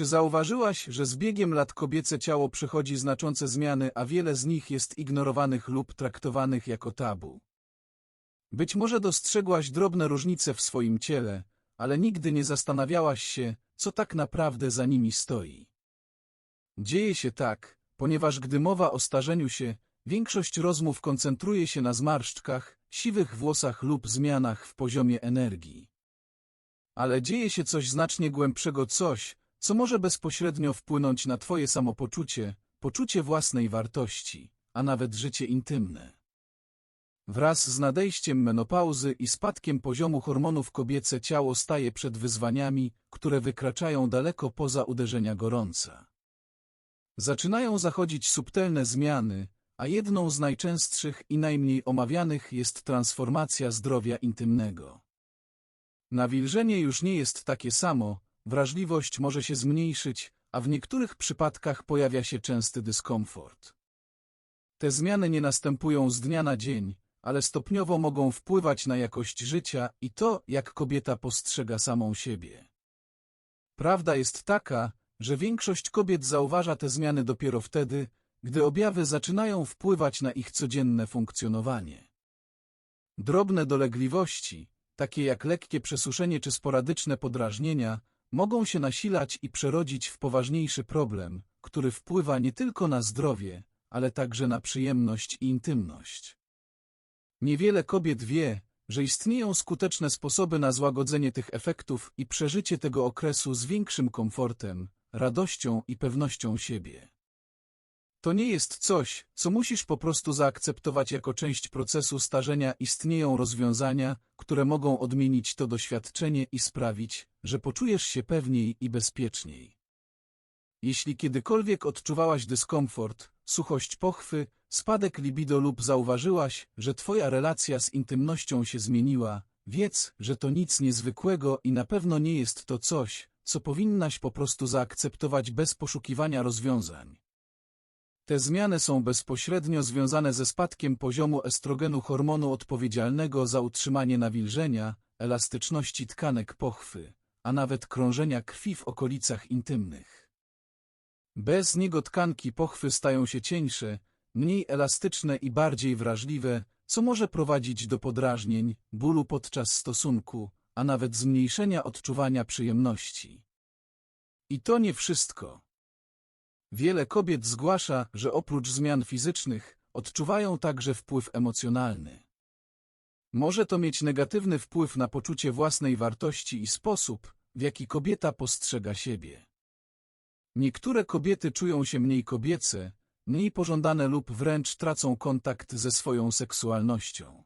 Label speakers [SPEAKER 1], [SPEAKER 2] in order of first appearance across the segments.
[SPEAKER 1] Czy zauważyłaś, że z biegiem lat kobiece ciało przechodzi znaczące zmiany, a wiele z nich jest ignorowanych lub traktowanych jako tabu? Być może dostrzegłaś drobne różnice w swoim ciele, ale nigdy nie zastanawiałaś się, co tak naprawdę za nimi stoi. Dzieje się tak, ponieważ gdy mowa o starzeniu się, większość rozmów koncentruje się na zmarszczkach, siwych włosach lub zmianach w poziomie energii. Ale dzieje się coś znacznie głębszego, coś, co może bezpośrednio wpłynąć na Twoje samopoczucie, poczucie własnej wartości, a nawet życie intymne. Wraz z nadejściem menopauzy i spadkiem poziomu hormonów kobiece ciało staje przed wyzwaniami, które wykraczają daleko poza uderzenia gorąca. Zaczynają zachodzić subtelne zmiany, a jedną z najczęstszych i najmniej omawianych jest transformacja zdrowia intymnego. Nawilżenie już nie jest takie samo, wrażliwość może się zmniejszyć, a w niektórych przypadkach pojawia się częsty dyskomfort. Te zmiany nie następują z dnia na dzień, ale stopniowo mogą wpływać na jakość życia i to, jak kobieta postrzega samą siebie. Prawda jest taka, że większość kobiet zauważa te zmiany dopiero wtedy, gdy objawy zaczynają wpływać na ich codzienne funkcjonowanie. Drobne dolegliwości, takie jak lekkie przesuszenie czy sporadyczne podrażnienia, mogą się nasilać i przerodzić w poważniejszy problem, który wpływa nie tylko na zdrowie, ale także na przyjemność i intymność. Niewiele kobiet wie, że istnieją skuteczne sposoby na złagodzenie tych efektów i przeżycie tego okresu z większym komfortem, radością i pewnością siebie. To nie jest coś, co musisz po prostu zaakceptować jako część procesu starzenia. Istnieją rozwiązania, które mogą odmienić to doświadczenie i sprawić, że poczujesz się pewniej i bezpieczniej. Jeśli kiedykolwiek odczuwałaś dyskomfort, suchość pochwy, spadek libido lub zauważyłaś, że twoja relacja z intymnością się zmieniła, wiedz, że to nic niezwykłego i na pewno nie jest to coś, co powinnaś po prostu zaakceptować bez poszukiwania rozwiązań. Te zmiany są bezpośrednio związane ze spadkiem poziomu estrogenu hormonu odpowiedzialnego za utrzymanie nawilżenia, elastyczności tkanek pochwy, a nawet krążenia krwi w okolicach intymnych. Bez niego tkanki pochwy stają się cieńsze, mniej elastyczne i bardziej wrażliwe, co może prowadzić do podrażnień, bólu podczas stosunku, a nawet zmniejszenia odczuwania przyjemności. I to nie wszystko. Wiele kobiet zgłasza, że oprócz zmian fizycznych, odczuwają także wpływ emocjonalny. Może to mieć negatywny wpływ na poczucie własnej wartości i sposób, w jaki kobieta postrzega siebie. Niektóre kobiety czują się mniej kobiece, mniej pożądane lub wręcz tracą kontakt ze swoją seksualnością.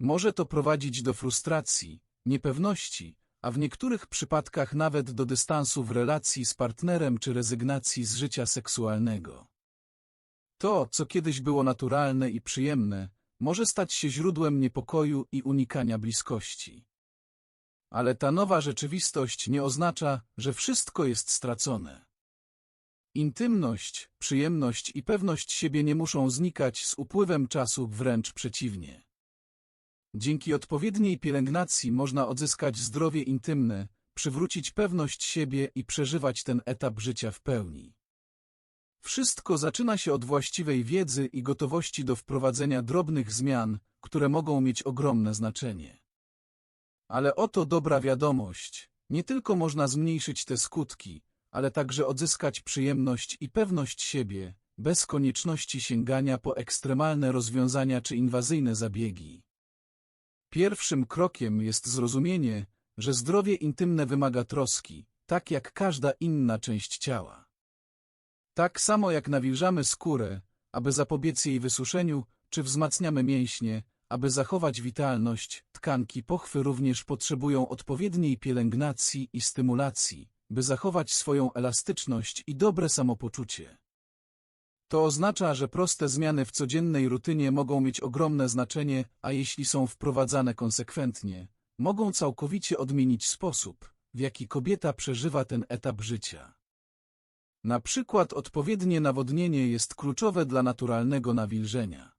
[SPEAKER 1] Może to prowadzić do frustracji, niepewności, a w niektórych przypadkach nawet do dystansu w relacji z partnerem czy rezygnacji z życia seksualnego. To, co kiedyś było naturalne i przyjemne, może stać się źródłem niepokoju i unikania bliskości. Ale ta nowa rzeczywistość nie oznacza, że wszystko jest stracone. Intymność, przyjemność i pewność siebie nie muszą znikać z upływem czasu, wręcz przeciwnie. Dzięki odpowiedniej pielęgnacji można odzyskać zdrowie intymne, przywrócić pewność siebie i przeżywać ten etap życia w pełni. Wszystko zaczyna się od właściwej wiedzy i gotowości do wprowadzenia drobnych zmian, które mogą mieć ogromne znaczenie. Ale oto dobra wiadomość. Nie tylko można zmniejszyć te skutki, ale także odzyskać przyjemność i pewność siebie, bez konieczności sięgania po ekstremalne rozwiązania czy inwazyjne zabiegi. Pierwszym krokiem jest zrozumienie, że zdrowie intymne wymaga troski, tak jak każda inna część ciała. Tak samo jak nawilżamy skórę, aby zapobiec jej wysuszeniu, czy wzmacniamy mięśnie, aby zachować witalność, tkanki pochwy również potrzebują odpowiedniej pielęgnacji i stymulacji, by zachować swoją elastyczność i dobre samopoczucie. To oznacza, że proste zmiany w codziennej rutynie mogą mieć ogromne znaczenie, a jeśli są wprowadzane konsekwentnie, mogą całkowicie odmienić sposób, w jaki kobieta przeżywa ten etap życia. Na przykład odpowiednie nawodnienie jest kluczowe dla naturalnego nawilżenia.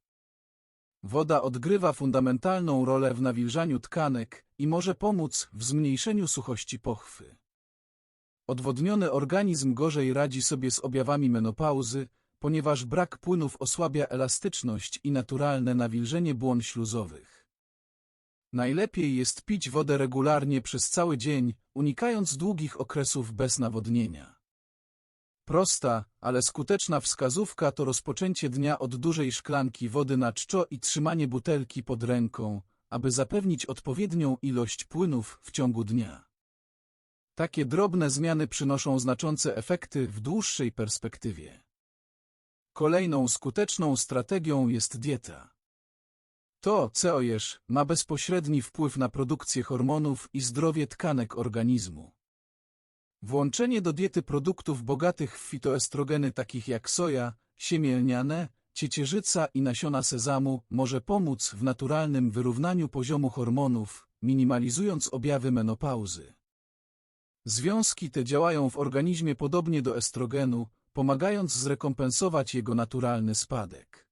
[SPEAKER 1] Woda odgrywa fundamentalną rolę w nawilżaniu tkanek i może pomóc w zmniejszeniu suchości pochwy. Odwodniony organizm gorzej radzi sobie z objawami menopauzy, ponieważ brak płynów osłabia elastyczność i naturalne nawilżenie błon śluzowych. Najlepiej jest pić wodę regularnie przez cały dzień, unikając długich okresów bez nawodnienia. Prosta, ale skuteczna wskazówka to rozpoczęcie dnia od dużej szklanki wody na czczo i trzymanie butelki pod ręką, aby zapewnić odpowiednią ilość płynów w ciągu dnia. Takie drobne zmiany przynoszą znaczące efekty w dłuższej perspektywie. Kolejną skuteczną strategią jest dieta. To, co jesz, ma bezpośredni wpływ na produkcję hormonów i zdrowie tkanek organizmu. Włączenie do diety produktów bogatych w fitoestrogeny takich jak soja, siemię lniane, ciecierzyca i nasiona sezamu może pomóc w naturalnym wyrównaniu poziomu hormonów, minimalizując objawy menopauzy. Związki te działają w organizmie podobnie do estrogenu, pomagając zrekompensować jego naturalny spadek.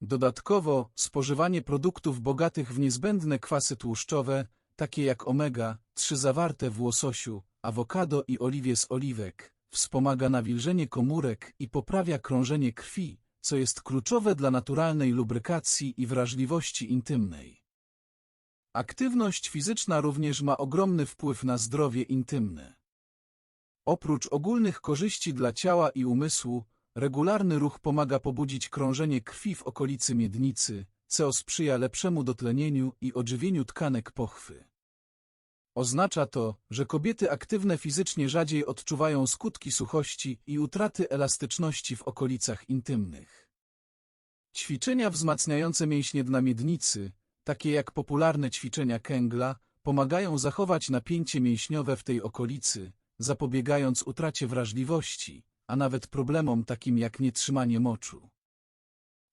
[SPEAKER 1] Dodatkowo, spożywanie produktów bogatych w niezbędne kwasy tłuszczowe, takie jak omega-3 zawarte w łososiu, awokado i oliwie z oliwek, wspomaga nawilżenie komórek i poprawia krążenie krwi, co jest kluczowe dla naturalnej lubrykacji i wrażliwości intymnej. Aktywność fizyczna również ma ogromny wpływ na zdrowie intymne. Oprócz ogólnych korzyści dla ciała i umysłu, regularny ruch pomaga pobudzić krążenie krwi w okolicy miednicy, co sprzyja lepszemu dotlenieniu i odżywieniu tkanek pochwy. Oznacza to, że kobiety aktywne fizycznie rzadziej odczuwają skutki suchości i utraty elastyczności w okolicach intymnych. Ćwiczenia wzmacniające mięśnie dna miednicy, takie jak popularne ćwiczenia kęgla, pomagają zachować napięcie mięśniowe w tej okolicy, zapobiegając utracie wrażliwości, a nawet problemom takim jak nietrzymanie moczu.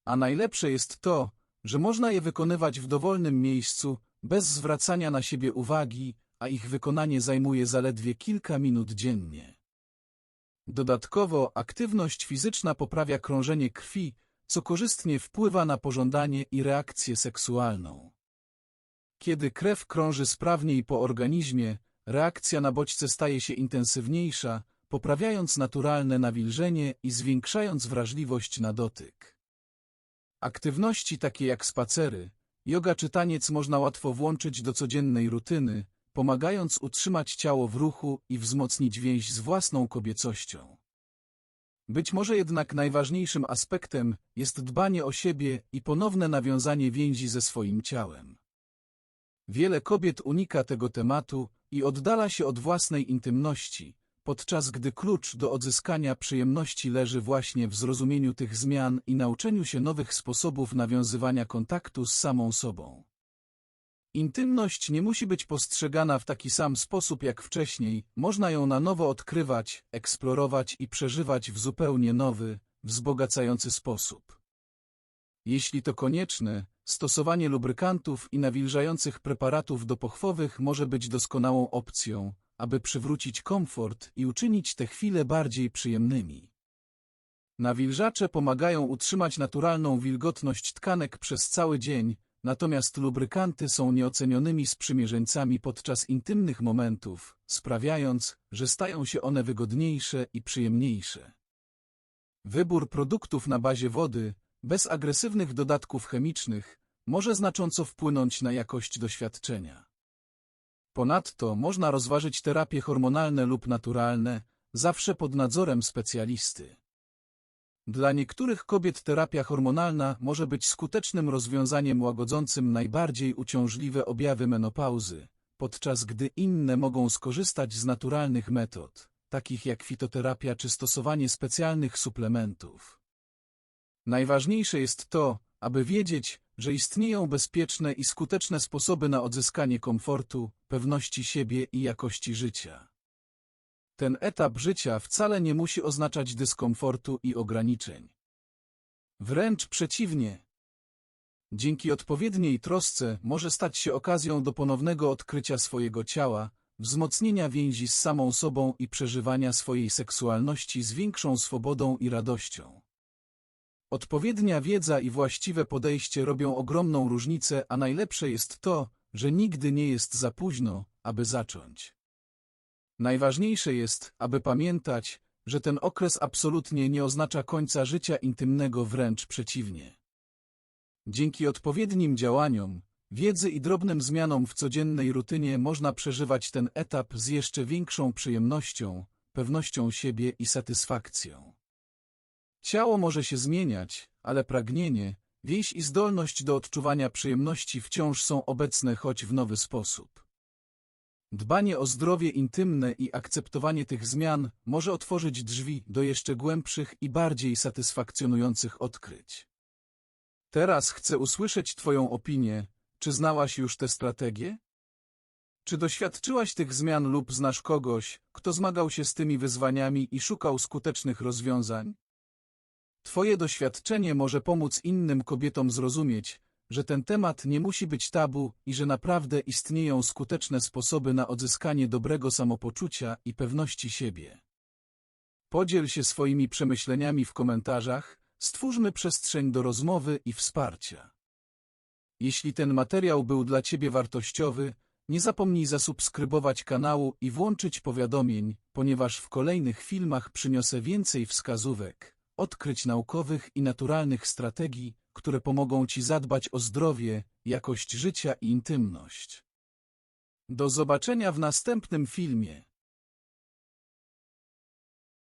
[SPEAKER 1] A najlepsze jest to, że można je wykonywać w dowolnym miejscu, bez zwracania na siebie uwagi, a ich wykonanie zajmuje zaledwie kilka minut dziennie. Dodatkowo aktywność fizyczna poprawia krążenie krwi, co korzystnie wpływa na pożądanie i reakcję seksualną. Kiedy krew krąży sprawniej po organizmie, reakcja na bodźce staje się intensywniejsza, poprawiając naturalne nawilżenie i zwiększając wrażliwość na dotyk. Aktywności takie jak spacery, yoga czy taniec można łatwo włączyć do codziennej rutyny, pomagając utrzymać ciało w ruchu i wzmocnić więź z własną kobiecością. Być może jednak najważniejszym aspektem jest dbanie o siebie i ponowne nawiązanie więzi ze swoim ciałem. Wiele kobiet unika tego tematu i oddala się od własnej intymności, podczas gdy klucz do odzyskania przyjemności leży właśnie w zrozumieniu tych zmian i nauczeniu się nowych sposobów nawiązywania kontaktu z samą sobą. Intymność nie musi być postrzegana w taki sam sposób jak wcześniej, można ją na nowo odkrywać, eksplorować i przeżywać w zupełnie nowy, wzbogacający sposób. Jeśli to konieczne, stosowanie lubrykantów i nawilżających preparatów dopochwowych może być doskonałą opcją, aby przywrócić komfort i uczynić te chwile bardziej przyjemnymi. Nawilżacze pomagają utrzymać naturalną wilgotność tkanek przez cały dzień, natomiast lubrykanty są nieocenionymi sprzymierzeńcami podczas intymnych momentów, sprawiając, że stają się one wygodniejsze i przyjemniejsze. Wybór produktów na bazie wody, bez agresywnych dodatków chemicznych, może znacząco wpłynąć na jakość doświadczenia. Ponadto można rozważyć terapie hormonalne lub naturalne, zawsze pod nadzorem specjalisty. Dla niektórych kobiet terapia hormonalna może być skutecznym rozwiązaniem łagodzącym najbardziej uciążliwe objawy menopauzy, podczas gdy inne mogą skorzystać z naturalnych metod, takich jak fitoterapia czy stosowanie specjalnych suplementów. Najważniejsze jest to, aby wiedzieć, że istnieją bezpieczne i skuteczne sposoby na odzyskanie komfortu, pewności siebie i jakości życia. Ten etap życia wcale nie musi oznaczać dyskomfortu i ograniczeń. Wręcz przeciwnie. Dzięki odpowiedniej trosce może stać się okazją do ponownego odkrycia swojego ciała, wzmocnienia więzi z samą sobą i przeżywania swojej seksualności z większą swobodą i radością. Odpowiednia wiedza i właściwe podejście robią ogromną różnicę, a najlepsze jest to, że nigdy nie jest za późno, aby zacząć. Najważniejsze jest, aby pamiętać, że ten okres absolutnie nie oznacza końca życia intymnego, wręcz przeciwnie. Dzięki odpowiednim działaniom, wiedzy i drobnym zmianom w codziennej rutynie można przeżywać ten etap z jeszcze większą przyjemnością, pewnością siebie i satysfakcją. Ciało może się zmieniać, ale pragnienie, więź i zdolność do odczuwania przyjemności wciąż są obecne, choć w nowy sposób. Dbanie o zdrowie intymne i akceptowanie tych zmian może otworzyć drzwi do jeszcze głębszych i bardziej satysfakcjonujących odkryć. Teraz chcę usłyszeć Twoją opinię. Czy znałaś już tę strategię? Czy doświadczyłaś tych zmian lub znasz kogoś, kto zmagał się z tymi wyzwaniami i szukał skutecznych rozwiązań? Twoje doświadczenie może pomóc innym kobietom zrozumieć, że ten temat nie musi być tabu i że naprawdę istnieją skuteczne sposoby na odzyskanie dobrego samopoczucia i pewności siebie. Podziel się swoimi przemyśleniami w komentarzach, stwórzmy przestrzeń do rozmowy i wsparcia. Jeśli ten materiał był dla Ciebie wartościowy, nie zapomnij zasubskrybować kanału i włączyć powiadomień, ponieważ w kolejnych filmach przyniosę więcej wskazówek, odkryć naukowych i naturalnych strategii, które pomogą Ci zadbać o zdrowie, jakość życia i intymność. Do zobaczenia w następnym filmie.